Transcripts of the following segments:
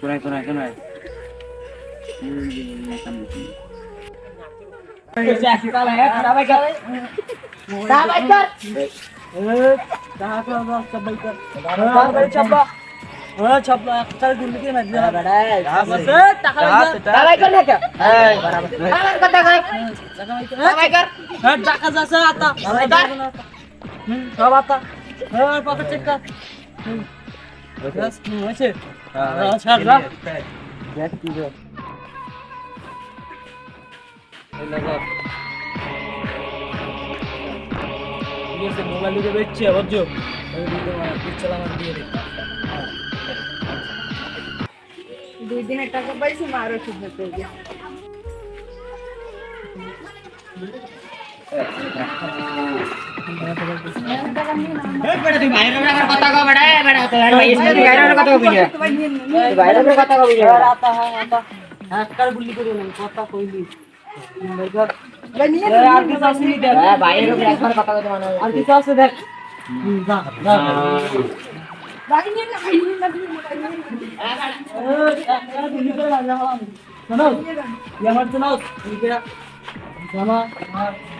কোনায় কোনায় কোনায় টাকা পাইছি মার ওষুধ নিতে হবে। ভাই নিয়ে নে, আর কিছু আছে নি দেখ আর কিছু আছে দেখ হুম, যা, যা। ভাই নিয়ে নে, ভাই নিয়ে নে, ভাই নিয়ে নে, ভাই নিয়ে নে। শোনো, ই আমার শোনো, এইটা, জামা, আমার, ওই বেটা খারাপ, তুই জানলো তো? ওই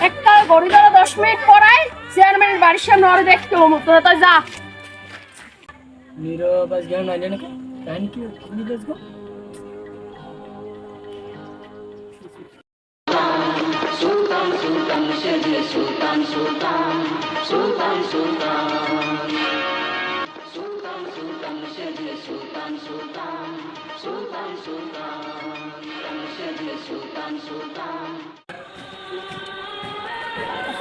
একটা গড়ি ধরে দশ মিনিট পরাই চেয়ারম্যানের বাড়ির সামনে ওরা দেখতে তোরা তো যা। নীরব আজ গেল নাইলে নাকি? থ্যাংক ইউ নীরজ গো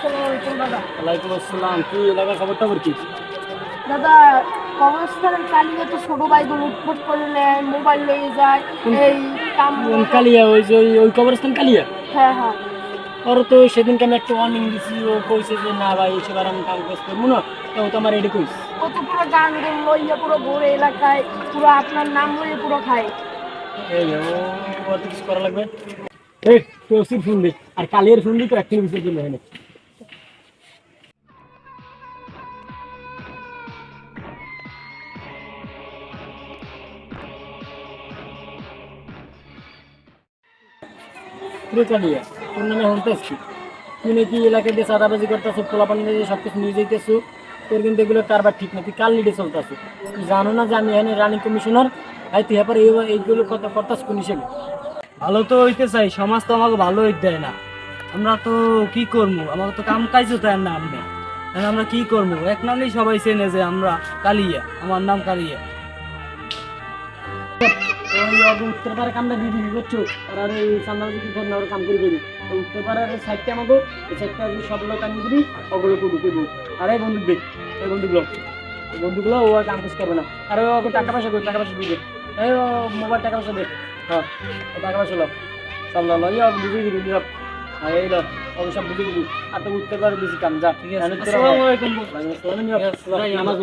ওয়ালাইকুম আসসালাম। কি এলাকার খবর টবর কি? দাদা কবরস্থানের কালিয়ে তো ছোট ভাইগুলো উঠফট করলে মোবাইল লয়ে যায় এই কাম কালিয়া? ওই যে ওই- ওই কবরস্থান কালিয়া? হ্যাঁ হ্যাঁ। ওর তো সেদিনকে আমি একটা ওয়ার্নিং দিছি ও কইছে যে না ভাই এসব আর আমি কাম কাজ করব না। তো ও তো আমার এডি কইস কত পুরো গান লইয়া পুরো এলাকায় পুরো আপনার নাম লইয়ে পুরো খায়। এই ও ওর তো কিছু করা লাগবে? এই তুই ওসির ফোন দে। আর কালিয়ার ফোন দিই তো একদিন বিষয় হয় না। কালিয়া তোর নামে হরতাস কি? তুই নাকি এলাকায় দিয়ে চাঁদাবাজি করতেছো, পোলাপানি দিয়ে সব কিছু নিয়ে যাইতেছো, তোর কিন্তু এগুলো কারবার ঠিক না। তুই কাল লিডে চলতেছো? তুই জানো না যে আমি এখানে রানিং কমিশনার আর তুই এই এইগুলো কথা করতাস কোন হিসেবে? ভালো তো হইতে চাই, সমাজ তো আমাকে ভালো হইতে দেয় না। আমরা তো কি করব আমাকে তো কাম কাজ হতে না আমরা। আমরা কি করব এক নামেই সবাই চেনে যে আমরা কালিয়া, আমার নাম কালিয়া। উত্তর পাড়া কামটা দিয়ে দিবি আর আর এই না কাম করে দিবি তো উত্তর পাড়ার সাইডটা আমাকে এই সাইডটা যদি সব লোক আমি দিবি ওগুলো করে দেবো। আর এই বন্ধু দেখ এই বন্ধুগুলো বন্ধুগুলো ও আর কাম কাজ করবে না। আর ও ওকে টাকা পয়সা করে টাকা পয়সা দিবে এই ও মোবাইল টাকা পয়সা দে। হ্যাঁ টাকা পয়সা লো সামলা লো ইয়া বুঝিয়ে দিবি নিরব আর এই লো ওকে সব বুঝিয়ে দিবি। আর তো উত্তর বেশি কাম যা। ঠিক আছে আসসালামু আলাইকুম। নামাজ